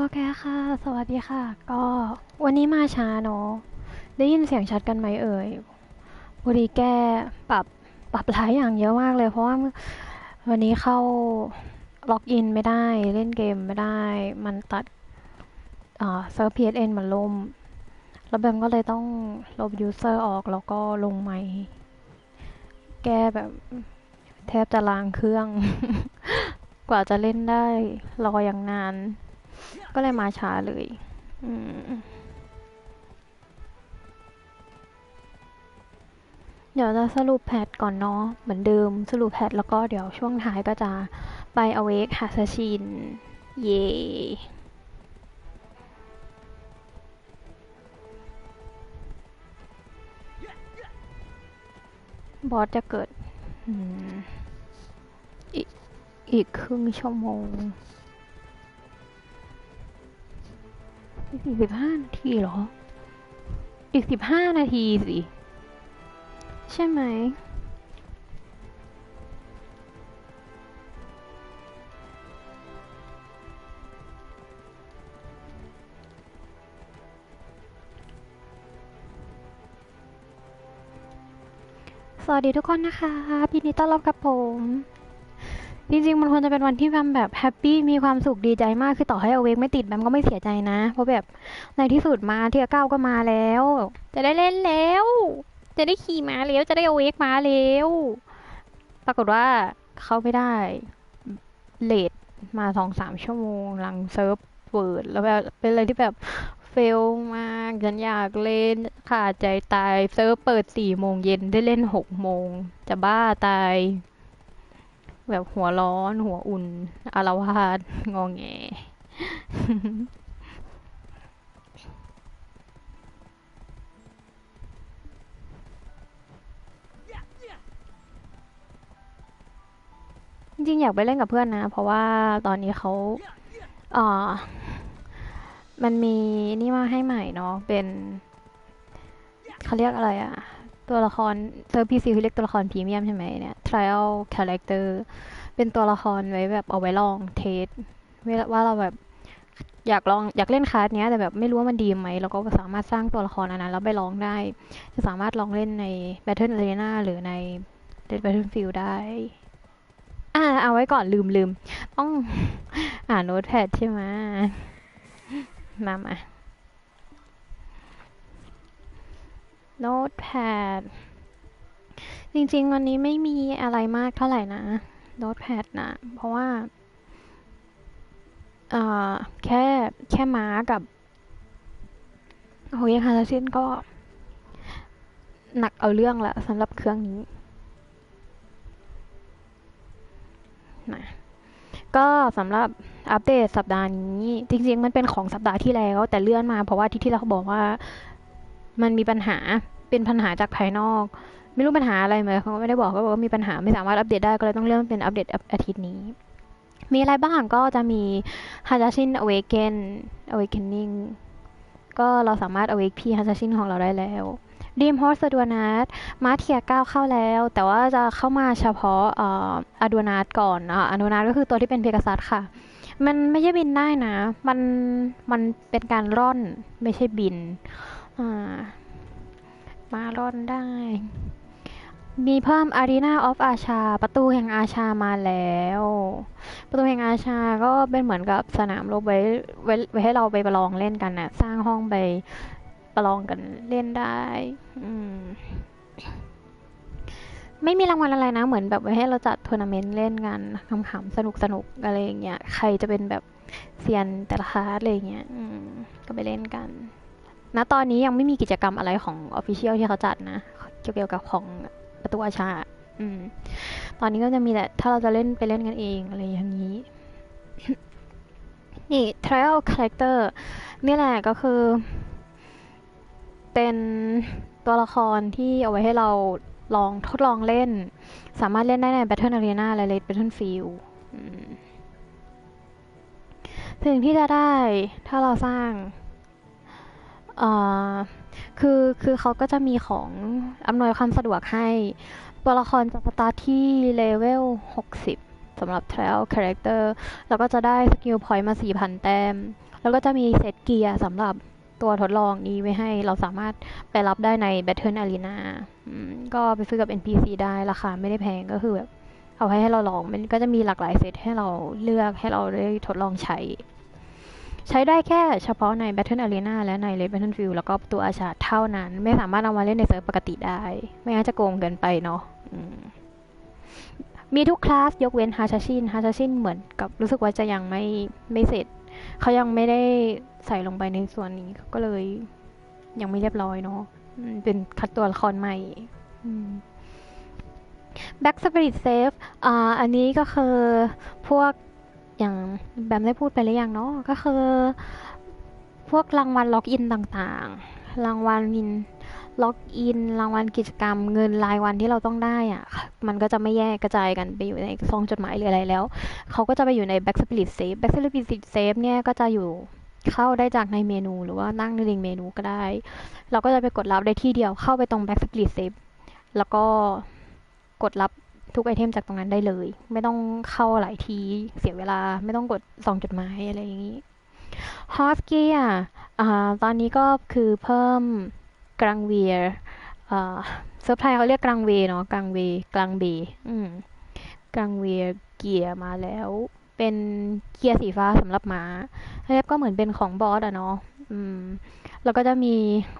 โอเคค่ะ สวัสดีค่ะ ก็วันนี้มาช้าเนาะ ได้ยินเสียงชัดกันไหมเอ่ยพอดีแก้ปรับปรับหลายอย่างเยอะมากเลย เพราะว่าวันนี้เข้าล็อกอินไม่ได้ เล่นเกมไม่ได้ มันตัดเซิร์ฟ PSN มันล่ม แล้วแบมก็เลยต้องลบยูเซอร์ออกแล้วก็ลงใหม่ แก้แบบแทบจะล้างเครื่อง กว่าจะเล่นได้รออย่างนาน ก็เลยมาช้าเลย อืมเดี๋ยวจะสรุปแพทก่อนเนาะเหมือนเดิมสรุปแพทแล้วก็เดี๋ยวช่วงท้ายก็จะไปอเวกฮาซาชิน เย่บอสจะเกิดอืมอีกอีกครึ่งชั่วโมง อีกสี่สิบห้านาทีเหรอ อีกสิบห้านาทีสิ ใช่ไหมสวัสดีทุกคนนะคะยินดีต้อนรับกับผม จริงๆ มันควรจะเป็นวันที่แบมแบบแฮปปี้มีความสุขดีใจมากคือต่อให้เอาเวกไม่ติดแบมก็ไม่เสียใจนะ เพราะแบบในที่สุดมาเทียเก้าก็มาแล้ว จะได้เล่นแล้ว จะได้ขี่ม้าแล้วจะได้เอาเวกมาแล้วปรากฏว่าเข้าไม่ได้เลทมาสองสามชั่วโมง หลังเซิร์ฟเปิดแล้วแบบเป็นอะไรที่แบบเฟลมากฉันอยากเล่นขาดใจตายเซิร์ฟเปิดสี่โมงเย็นได้เล่นหกโมงจะบ้าตาย แบบหัวร้อน หัวอุ่นอารวาสงอแงจริงอยากไปเล่นกับเพื่อนนะ เพราะว่าตอนนี้เขาเออมันมีนี่มาให้ใหม่เนาะเป็นเขาเรียกอะไรอะ ตัวละครเซอร์พีซีคือเรียกตัวละครพรีเมียมใช่ไหมเนี่ย trial character เป็นตัวละครไว้แบบเอาไว้ลองเทสว่าเราแบบอยากลองอยากเล่นคลาสเนี้ยแต่แบบไม่รู้ว่ามันดีไหมเราก็สามารถสร้างตัวละครอันนั้นแล้วไปลองได้ จะสามารถลองเล่นใน Battle Arena หรือใน Battlefield ได้ อ่า เอาไว้ก่อนลืมลืมต้องอ่านโน้ตแพดใช่ไหมมามา โน้ตแพดจริงๆ วันนี้ไม่มีอะไรมากเท่าไหร่นะโน้ตแพดนะ เพราะว่าเอ่อแค่แค่ม้ากับโฮยคาราซินก็ หนักเอาเรื่องละสำหรับเครื่องนี้นะก็สำหรับอัปเดตสัปดาห์นี้ จริง ๆ มันเป็นของสัปดาห์ที่แล้ว แต่เลื่อนมาเพราะว่าที่ที่เราบอกว่า มันมีปัญหาเป็นปัญหาจากภายนอก ไม่รู้ปัญหาอะไรไหมเขาก็ไม่ได้บอกก็บอกว่ามีปัญหาไม่สามารถอัปเดตได้ก็เลยต้องเลื่อนเป็นอัปเดตอาทิตย์นี้ มีอะไรบ้างก็จะมี h a j a s h i n Awaken Awakening ก็เราสามารถ awake พี่ h a j a s h i n ของเราได้แล้วดีมฮอสอดูนาตมาเทียเก้าเข้าแล้ว แต่ว่าจะเข้ามาเฉพาะอะดูนาตก่อนอะดูนาตก็คือตัวที่เป็นเพกาซัสค่ะ มันไม่ใช่บินได้นะ มันมันเป็นการร่อนไม่ใช่บิน มาร่อนได้ มีเพิ่ม Arena of Asha ประตูแห่งอาชามาแล้ว ประตูแห่งอาชาก็เป็นเหมือนกับสนามรบไว้ไว้ไว้ให้เราไปประลองเล่นกันนะสร้างห้องไปประลองกันเล่นได้ อืมไม่มีรางวัลอะไรนะ เหมือนแบบไว้ให้เราจัดทัวร์นาเมนต์เล่นกันขำๆสนุกสนุกอะไรอย่างเงี้ย ใครจะเป็นแบบเซียนแต่ละคาอะไรเงี้ยก็ไปเล่นกัน ณตอนนี้ยังไม่มีกิจกรรมอะไรของออฟฟิเชียลที่เขาจัดนะ เกี่ยวกับของประตูอาชา อืม ตอนนี้ก็จะมีแต่ถ้าเราจะเล่นไปเล่นกันเองอะไรอย่างนี้ นี่ trial character นี่แหละก็คือ เป็นตัวละครที่เอาไว้ให้เราลองทดลองเล่น สามารถเล่นได้ใน Battle Arena และ Red Battlefield สิ่งที่จะได้ถ้าเราสร้าง คือคือเขาก็จะมีของอำนวยความสะดวกให้ ตัวละครจะสตาร์ทที่เลเวล 60สำหรับ Trial Character แล้วก็จะได้สกิลพอยต์มา 4,000 แต้ม แล้วก็จะมีเซตเกียร์สำหรับตัวทดลองนี้ไว้ให้เราสามารถไปรับได้ใน Battle Arena ก็ไปซื้อกับ NPC ได้ราคาไม่ได้แพงก็คือแบบเอาให้ให้เราลอง มันก็จะมีหลากหลายเซตให้เราเลือกให้เราได้ทดลองใช้ ใช้ได้แค่เฉพาะใน Battle Arena และใน Red Battlefield แล้วก็ตัวอาชาเท่านั้น ไม่สามารถเอามาเล่นในเซิร์ฟปกติได้ ไม่งั้นจะโกงเกินไปเนาะมีทุกคลาสยกเว้นฮาชาชินฮาชาชินเหมือนกับรู้สึกว่าจะยังไม่ไม่เสร็จ เขายังไม่ได้ใส่ลงไปในส่วนนี้เขาก็เลย ยังไม่เรียบร้อยเนาะเป็นคัดตัวละครใหม่ Back Spirit Save อ่าอันนี้ก็คือพวก อย่างแบมได้พูดไปหรือยังเนาะก็คือ พวกรางวัลล็อกอินต่างๆ รางวัลมินล็อกอินรางวัลกิจกรรม เงินรายวันที่เราต้องได้อะมันก็จะไม่แยกกระจายกันไปอยู่ในซองจดหมายหรืออะไรแล้ว เขาก็จะไปอยู่ใน Back Spirit Save Back Spirit Save เนี่ยก็จะอยู่เข้าได้จากในเมนูหรือว่านั่งในลิงเมนูก็ได้ เราก็จะไปกดรับได้ที่เดียวเข้าไปตรง Back Spirit Save แล้วก็กดรับ ทุกไอเทมจากตรงนั้นได้เลย ไม่ต้องเข้าหลายทีเสียเวลาไม่ต้องกดส่องจดหมายอะไรอย่างนี้ฮอสกี้อะตอนนี้ก็คือเพิ่มกลางเวียร์เซิร์ฟไทยเขาเรียกกลางเวเนาะกลางเวกลางเบอืมกลางเวียเกียร์มาแล้ว เป็นเกียร์สีฟ้าสำหรับม้าแล้วก็เหมือนเป็นของบอสอะเนาะอืม แล้วก็จะมี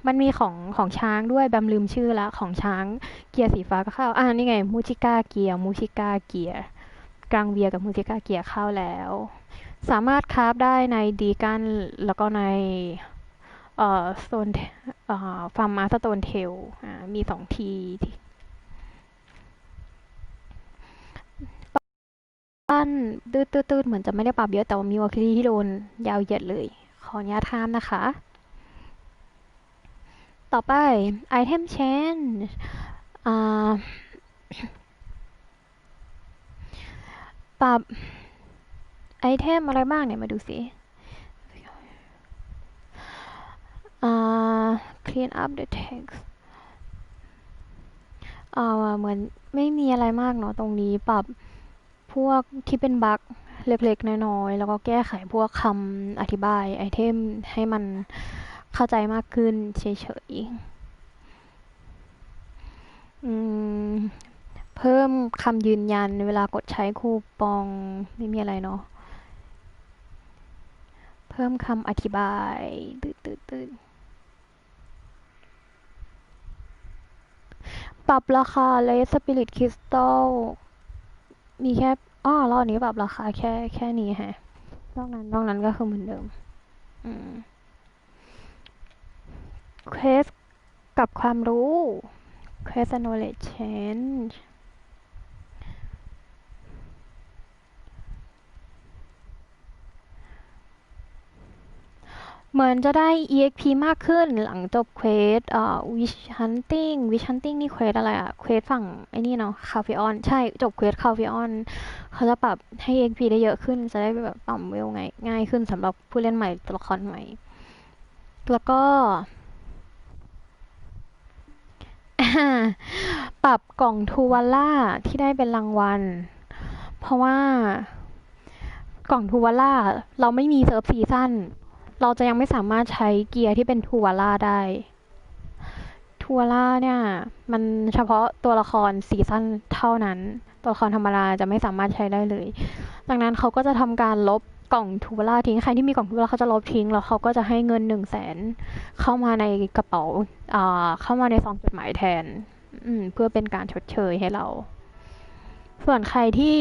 มันมีของของช้างด้วยแบมลืมชื่อละของช้างเกียร์สีฟ้าก็เข้า อ่านี่ไงมูจิก้าเกียร์มูจิก้าเกียร์กลางเวียกับมูจิก้าเกียร์เข้าแล้ว สามารถคราฟได้ในดีกันแล้วก็ในเอ่อโตนเอ่อฟาร์มมาสโตนเทลอ่ามีสองทีปั้นตืดตืดเหมือนจะไม่ได้ปรับเยอะแต่ว่ามีวอคิลี่ที่โดนยาวเหยียดเลย ขออนุญาตข้ามนะคะ ต่อไป item change ปรับไอเทมอะไรบ้างเนี่ย มาดูสิ clean up the text เหมือนไม่มีอะไรมากเนาะตรงนี้ปรับพวกที่เป็นบั๊กเล็กๆ น้อยๆ แล้วก็แก้ไขพวกคำอธิบายไอเทมให้มัน เข้าใจมากขึ้นเฉยๆเพิ่มคำยืนยันเวลากดใช้คูปองไม่มีอะไรเนาะเพิ่มคำอธิบายตืดตืดตืดปรับราคาเลสสปิริตคริสตัลมีแค่อ้อรอบนี้ปรับราคาแค่แค่นี้ฮะนอกนั้นนอกนั้นก็คือเหมือนเดิม อืม เควสกับความรู้ Quest and knowledge change เหมือนจะได้ EXP มากขึ้นหลังจบเควสเอ่อ Wish Hunting Wish Hunting นี่เควสอะไรอะเควสฝั่งไอ้นี่เนาะคาเฟออน ใช่ จบเควสคาเฟออน เขาจะปรับให้ EXP ได้เยอะขึ้น จะได้แบบต่ำเวลง่ายง่ายขึ้นสำหรับผู้เล่นใหม่ตัวละครใหม่ แล้วก็ ปรับกล่องทูวัลล่าที่ได้เป็นรางวัล เพราะว่ากล่องทูวัลล่าเราไม่มีเซิร์ฟซีซั่นเราจะยังไม่สามารถใช้เกียร์ที่เป็นทูวัลล่าได้ทูวัลล่าเนี่ย มันเฉพาะตัวละครซีซั่นเท่านั้น ตัวละครธรรมดาจะไม่สามารถใช้ได้เลย ดังนั้นเขาก็จะทำการลบ กล่องทูวัลล่าทิ้งใครที่มีกล่องทูวัลล่าเขาจะลบทิ้งแล้วเขาก็จะให้เงินหนึ่งแสนเข้ามาในกระเป๋าอ่าเข้ามาในซองจดหมายแทน อืม เพื่อเป็นการชดเชยให้เรา ส่วนใครที่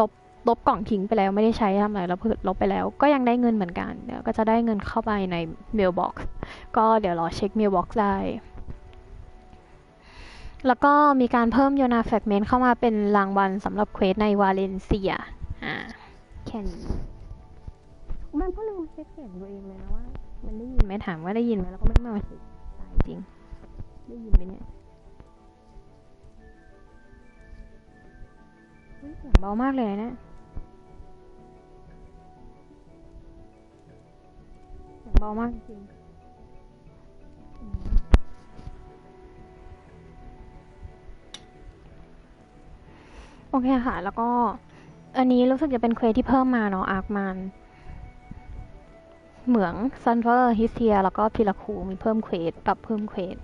ลบลบกล่องทิ้งไปแล้วไม่ได้ใช้ทำอะไรแล้วลบไปแล้ว ก็ยังได้เงินเหมือนกันเดี๋ยวก็จะได้เงินเข้าไปใน mailbox ก็เดี๋ยวรอเช็ค mailbox ได้แล้วก็มีการเพิ่มโยนาแฟกเมนต์เข้ามาเป็นรางวัลสำหรับเควสในวาเลนเซีย อ่า แค่นี้ มันก็ลืมเช็คเสียงตัวเองเลยนะว่า มันได้ยินไหมถามว่าได้ยินไหมแล้วก็ไม่มาเช็คตายจริง ได้ยินไหมเนี่ยเสียงเบามากเลยนะเสียงเบามากจริงโอเคค่ะ แล้วก็ อันนี้รู้สึกจะเป็นเควสที่เพิ่มมาเนาะอาร์คมัน เหมืองซันเฟอร์ฮิเซีย แล้วก็พิลาคูมีเพิ่มเควสปรับเพิ่มเควส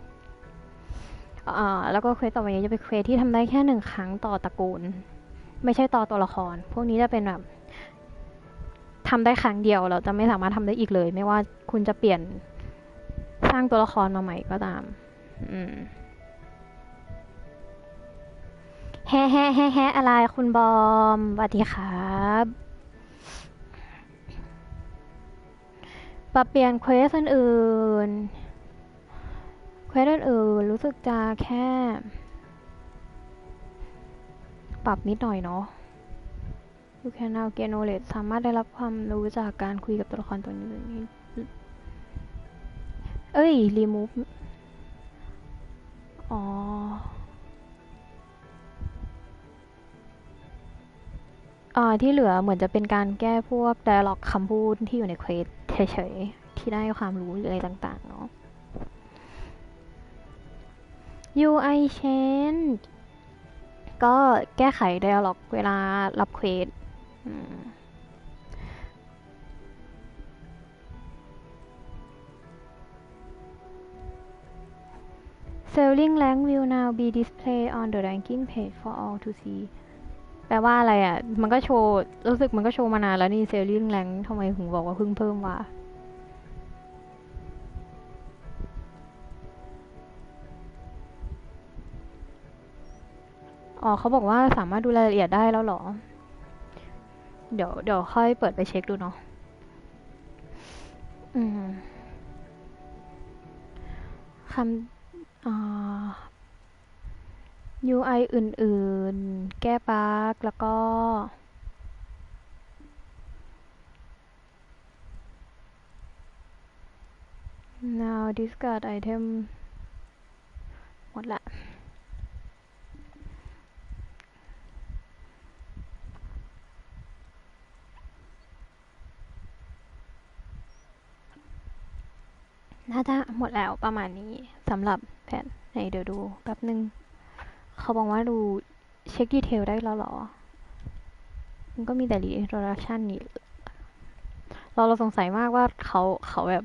อ่าแล้วก็เควสต่อไปนี้จะเป็นเควสที่ทำได้แค่หนึ่งครั้งต่อตระกูล ไม่ใช่ต่อตัวละคร พวกนี้จะเป็นแบบทำได้ครั้งเดียวเราจะไม่สามารถทำได้อีกเลย ไม่ว่าคุณจะเปลี่ยนสร้างตัวละครมาใหม่ก็ตาม อืมแฮะแฮะแฮะแฮะอะไรคุณบอมสวัสดีครับ ปรับเปลี่ยนเควสอื่นๆเควสอื่นๆรู้สึกจะแค่ ปรับนิดหน่อยเนาะ You can now gain knowledge สามารถได้รับความรู้จากการคุยกับตัวละครตัวนี้ เอ้ย remove อ๋อที่เหลือเหมือนจะเป็นการแก้พวก dialog คำพูดที่อยู่ในเควส เฉยๆ ที่ได้ความรู้หรืออะไรต่างๆ เนาะ UI change ก็แก้ไข dialog เวลารับเควสอืม Selling rank will now be displayed on the ranking page for all to see แปลว่าอะไรอะ มันก็โชว์ รู้สึกมันก็โชว์มานานแล้วนี่ Selling rank ทำไมถึงบอกว่าเพิ่งเพิ่มวะอ๋อเขาบอกว่าสามารถดูรายละเอียดได้แล้วหรอ เดี๋ยวเดี๋ยวค่อยเปิดไปเช็คดูเนาะ อืมคำอ่า UI อื่นๆ แก้บั๊กแล้วก็ now discard item หมดละน่าจะหมดแล้วประมาณนี้สำหรับแผนไหนเดี๋ยวดูแป๊บนึง เขาบอกว่าดูเช็คดีเทลได้แล้วหรอ มันก็มีแต่ redirection นี่ เราเราสงสัยมากว่าเขาเขาแบบ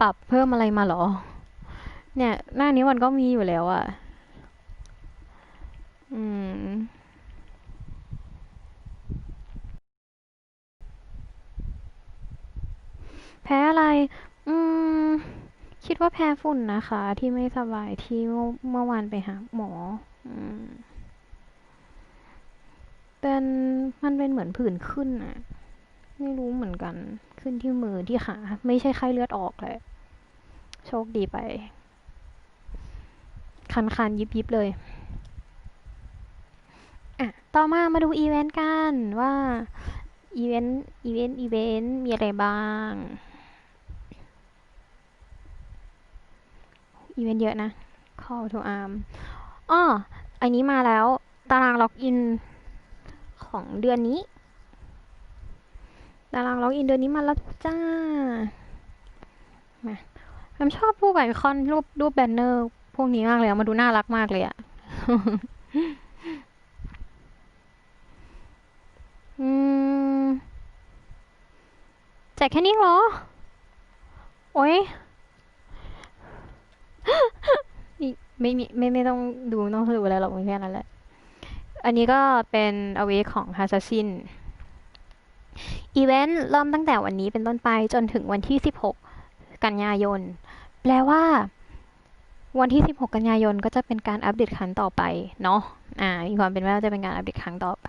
ปรับเพิ่มอะไรมาหรอ เนี่ย หน้านี้มันก็มีอยู่แล้วอะอืมแพ้อะไร อืม คิดว่าแพ้ฝุ่นนะคะ ที่ไม่สบายที่เมื่อวานไปหาหมอ อืมเป็นมันเป็นเหมือนผื่นขึ้นอะไม่รู้เหมือนกัน ขึ้นที่มือที่ขาไม่ใช่ไข้เลือดออกเลย โชคดีไป คันคันยิบยิบเลยอะต่อมามาดูอีเวนต์กันว่าอีเวนต์อีเวนต์อีเวนต์มีอะไรบ้าง อีเวนต์เยอะนะ call to arm อ้ออันนี้มาแล้ว ตารางล็อกอินของเดือนนี้ ตารางล็อกอินเดือนนี้มาแล้วจ้า มาผมชอบพวกไอคอนรูปรูปแบนเนอร์ พวกนี้มากเลยมาดูน่ารักมากเลยอะอืมแจกแค่นี้เหรอ โอ้ย ไม่มีไม่ไม่ต้องดูต้องดูอะไรหรอกมีแค่นั้นแหละ อันนี้ก็เป็นอเวของฮาซาซินอีเวนต์เริ่มตั้งแต่วันนี้เป็นต้นไปจนถึงวันที่ 16 กันยายน แปลว่า วันที่ 16 กันยายนก็จะเป็นการอัปเดตครั้งต่อไป เนาะอ่ามีความเป็นว่าจะเป็นการอัปเดตครั้งต่อไป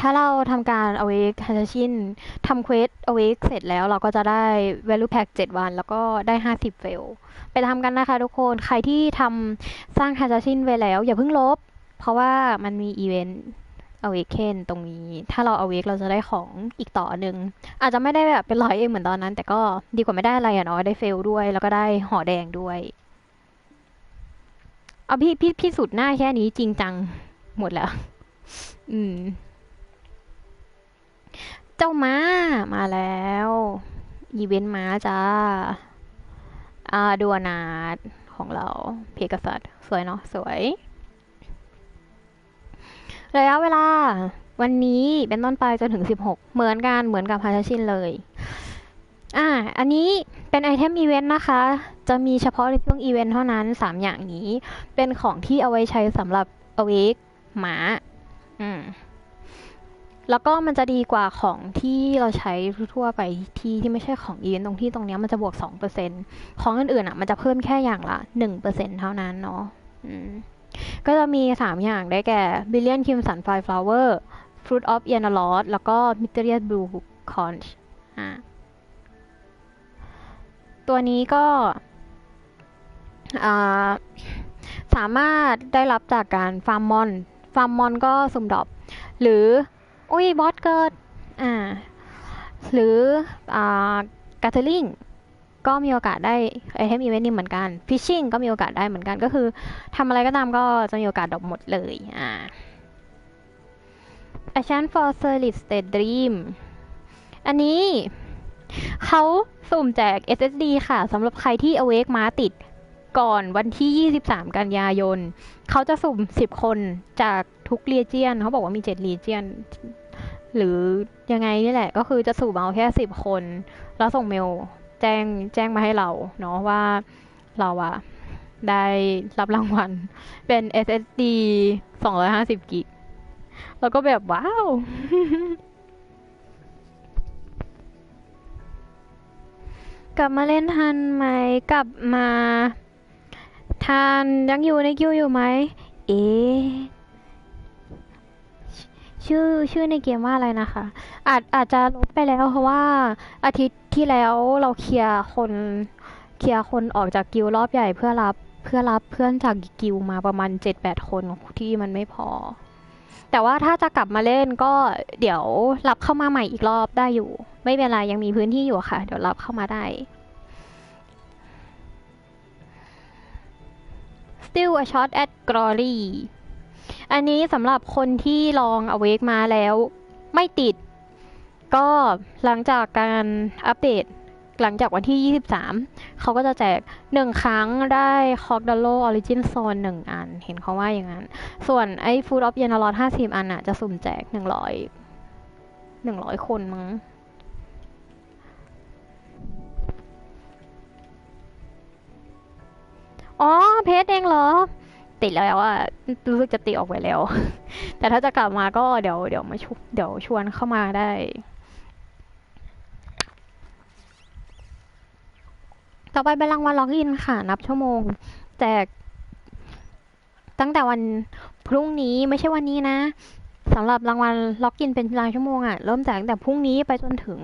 ถ้าเราทำการ awake h a s h i n ทำ quest awake เสร็จแล้วเราก็จะได้ value pack 7 วัน แล้วก็ได้ 50 fail ไปทำกันนะคะทุกคน ใครที่ทำสร้าง h a s h i n ไว้แล้ว อย่าเพิ่งลบ เพราะว่ามันมีอีเวนต์ awaken ตรงนี้ ถ้าเรา awake เราจะได้ของอีกต่อหนึ่ง อาจจะไม่ได้แบบเป็นร้อยเองเหมือนตอนนั้น แต่ก็ดีกว่าไม่ได้อะไรอะเนาะ ได้ fail ด้วย แล้วก็ได้ห่อแดงด้วย เอาพี่พี่พี่สุดหน้าแค่นี้จริงจังหมดแล้ว อืม จ้าม้า มาแล้วอีเวนต์ม้าจ้าอาดัวนาดของเรา เพกษัตริย์สวยเนาะสวย ระยะเวลา วันนี้เป็นต้นไปจนถึง 16 เหมือนกัน เหมือนกับฮาชชินเลย อ่า อันนี้เป็นไอเทมอีเวนต์นะคะ จะมีเฉพาะในช่วงอีเวนต์เท่านั้น 3 อย่างนี้ เป็นของที่เอาไว้ใช้สำหรับ awake หมา อืม แล้วก็มันจะดีกว่าของที่เราใช้ทั่วไปที่ที่ไม่ใช่ของอีเวนต์ตรงที่ตรงเนี้ยมันจะบวก 2%ของอื่นๆอะมันจะเพิ่มแค่อย่างละ 1%เท่านั้นเนาะอืมก็จะมี 3 อย่างได้แก่ Billion Crimson Fire Flower Fruit of y a n a l o t แล้วก็ Mysterious Blue Conch อ่าตัวนี้ก็อ่าสามารถได้รับจากการฟาร์มมอน ฟาร์มมอนก็สุ่มดอปหรือ อุ้ยบอสเกิดอ่าหรืออ่าการ์เทลิงก็มีโอกาสได้ไอเทมอีเวนต์นี้เหมือนกันฟิชชิ่งก็มีโอกาสได้เหมือนกันก็คือทำอะไรก็ตามก็จะมีโอกาสดรอปหมดเลยอ่า A Chance for Solid State Dream อันนี้เขาสุ่มแจก SSD ค่ะสำหรับใครที่ Awake มาติดก่อนวันที่ 23 กันยายน เขาจะสุ่ม 10 คนจากทุกเรียเจียน เขาบอกว่ามี 7 เรียเจียน หรือยังไงนี่แหละ ก็คือจะสุ่มเอาแค่10คน แล้วส่งเมลแจ้งแจ้งมาให้เราเนาะว่าเราอะได้รับรางวัลเป็น SSD 250 กิก แล้วก็แบบว้าว กลับมาเล่นทันไหม กลับมาทานยังอยู่ในคิวอยู่ไหม เอ๊ะ ชื่อชื่อในเกมว่าอะไรนะคะ อาจอาจจะลบไปแล้วเพราะว่าอาทิตย์ที่แล้วเราเคลียร์คนเคลียร์คนออกจากกิลรอบใหญ่เพื่อรับเพื่อรับเพื่อนจากกิลมาประมาณ7-8คนที่มันไม่พอ แต่ว่าถ้าจะกลับมาเล่นก็เดี๋ยวรับเข้ามาใหม่อีกรอบได้อยู่ ไม่เป็นไรยังมีพื้นที่อยู่ค่ะ เดี๋ยวรับเข้ามาได้ Still a shot at glory อันนี้สำหรับคนที่ลอง Awake มาแล้วไม่ติด ก็หลังจากการอัปเดตหลังจากวันที่ 23 เขาก็จะแจก 1 ครั้งได้ c o c d a l o Origin Zone 1อัน เห็นเขาว่าอย่างนั้น ส่วนไอ้ Food of y a n a l o t 50 อันน่ะ จะสุ่มแจก 100 100 คนมั้ง อ๋อ เพจเองเหรอ ติดแล้วอะรู้สึกจะติดออกไปแล้ว แต่ถ้าจะกลับมาก็เดี๋ยวเดี๋ยวมาชุเดี๋ยวชวนเข้ามาได้ ต่อไปเป็นรางวัลล็อกอินค่ะ นับชั่วโมง แจกตั้งแต่วันพรุ่งนี้ไม่ใช่วันนี้นะสำหรับรางวัลล็อกอินเป็นรายชั่วโมงอะเริ่มแจกตั้งแต่พรุ่งนี้ไปจนถึง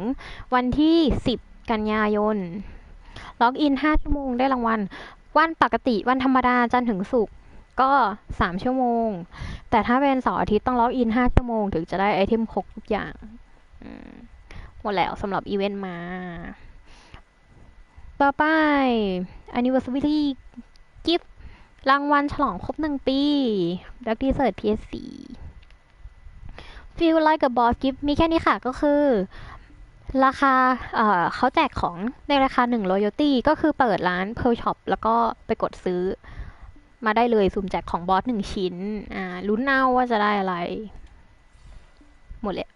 วันที่ 10 กันยายนล็อกอิน 5 ชั่วโมงได้รางวัลวันปกติวันธรรมดาจันทร์ถึงศุกร์ ก็ 3 ชั่วโมง แต่ถ้าเป็นเสาร์อาทิตย์ต้องล็อกอิน 5 ชั่วโมง ถึงจะได้ไอเทมครบทุกอย่างหมดแล้วสำหรับอีเวนต์มา ต่อไป anniversary gift รางวัลฉลองครบหนึ่งปี Dark Desert PS4 Feel like a boss gift มีแค่นี้ค่ะก็คือ ราคาเเขาแจกของในราคา1 royalty ก็คือเปิดร้าน Pearl Shop แล้วก็ไปกดซื้อ มาได้เลยสุ่มแจกของบอสหนึ่งชิ้น อ่าลุ้นเอาว่าจะได้อะไร หมดเลย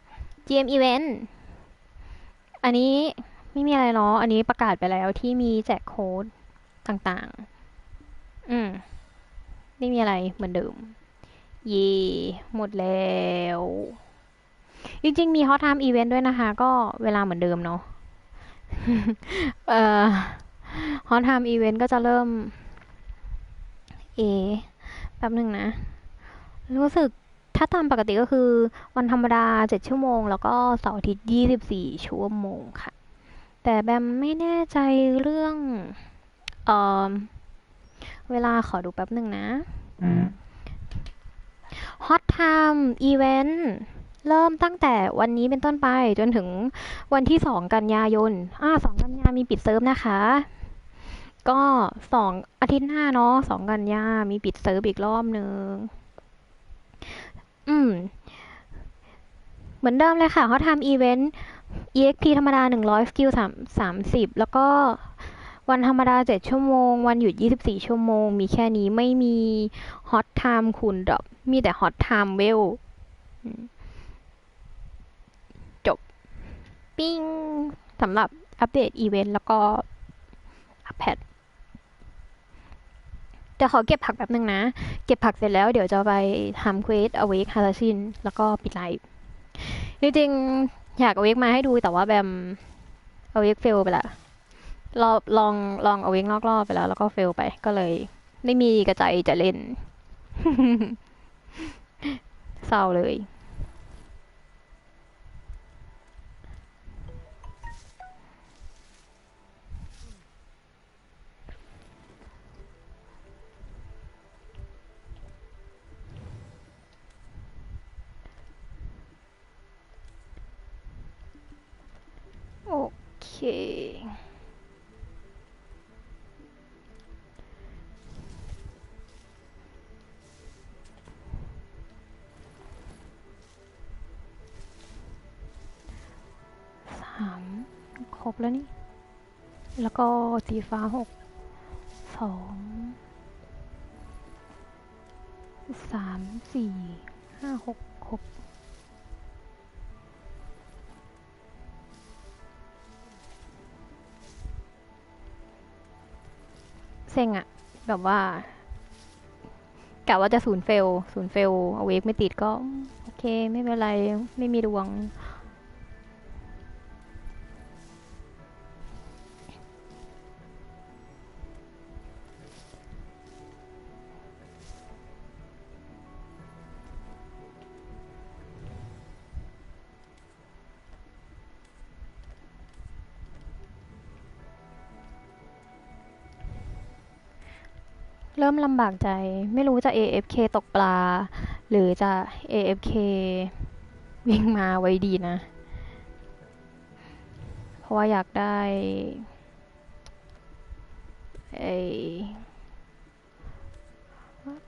GM Event อันนี้ไม่มีอะไรเนาะอันนี้ประกาศไปแล้วที่มีแจกโค้ดต่างๆ อืม ไม่มีอะไรเหมือนเดิม เย่หมดแล้ว จริงๆ มี Hot Time Event ด้วยนะคะ ก็เวลาเหมือนเดิมเนาะเอ่อ Hot Time Event ก็จะเริ่ม เอแป๊บหนึ่งนะ รู้สึกถ้าตามปกติก็คือวันธรรมดา7ชั่วโมง แล้วก็เสาร์อาทิตย์24ชั่วโมงค่ะ แต่แบมไม่แน่ใจเรื่องเออเวลาขอดูแป๊บหนึ่งนะ Hot Time Event เริ่มตั้งแต่วันนี้เป็นต้นไปจนถึงวันที่2กันยายนอ่า2กันยามีปิดเซิร์ฟนะคะ ก็สองอาทิตย์หน้าเนาะ2กันยามีปิดเซิร์ฟอีกรอบหนึ่งอืม เหมือนเดิมเลยค่ะ เขาทำอีเวนต์ EXP ธรรมดา100สกิล3 30แล้วก็วันธรรมดา7ชั่วโมง วันหยุด24ชั่วโมง มีแค่นี้ไม่มี Hot Time คูณดรอปมีแต่ Hot Time เวลจบ ปิ้งสำหรับอัปเดตอีเวนต์แล้วก็อัปแพด เดี๋ยวขอเก็บผักแป๊บนึงนะ เก็บผักเสร็จแล้วเดี๋ยวจะไปทำเควส awake assassin แล้วก็ปิดไลฟ์จริงๆอยากอเวกมาให้ดูแต่ว่าแบมอเวกฟิลไปละรอบลองลอง awake นอกรอบไปแล้ว แล้วก็เฟลไปก็เลย ไม่มีกระใจจะเล่นเศร้าเลย เค สามครบแล้วนี่ แล้วก็สีฟ้าหก สอง สาม สี่ ห้าหกครบ เซ็งอะแบบว่ากะว่าจะศูนย์เฟลศูนย์เฟลเอาเวกไม่ติดก็ โอเค ไม่เป็นไร ไม่มีดวง เริ่มลำบากใจ ไม่รู้จะ AFK ตกปลา หรือจะ AFK วิ่งมาไว้ดีนะ เพราะว่าอยากได้ไอ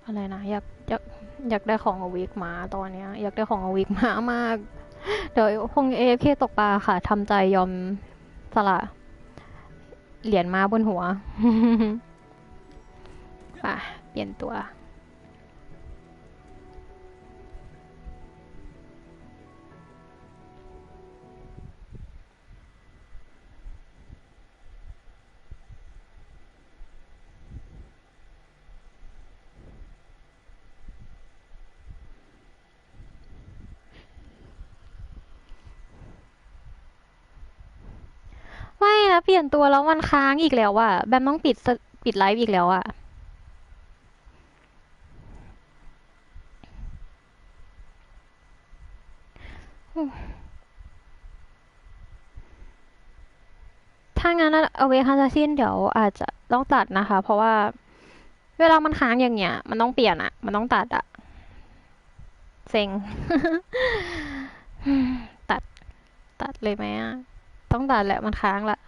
อะไรนะ อยากอยากอยากได้ของอวิกมาตอนเนี้ย อยากได้ของอวิกมามาก เดี๋ยวคง AFK ตกปลาค่ะทำใจยอมสละ เหรียญมาบนหัว ป่ะ เปลี่ยนตัว ไม่นะเปลี่ยนตัวแล้วมันค้างอีกแล้วอะแบมต้องปิดสปิดไลฟ์อีกแล้วอะถ้างั้น เอาเวคาซาซินเดี๋ยวอาจจะต้องตัดนะคะ เพราะว่า เวลามันค้างอย่างเงี้ย มันต้องเปลี่ยนอะมันต้องตัดอะเซ็ง ตัด ตัดเลยไหมอะต้องตัดแหละมันค้างละ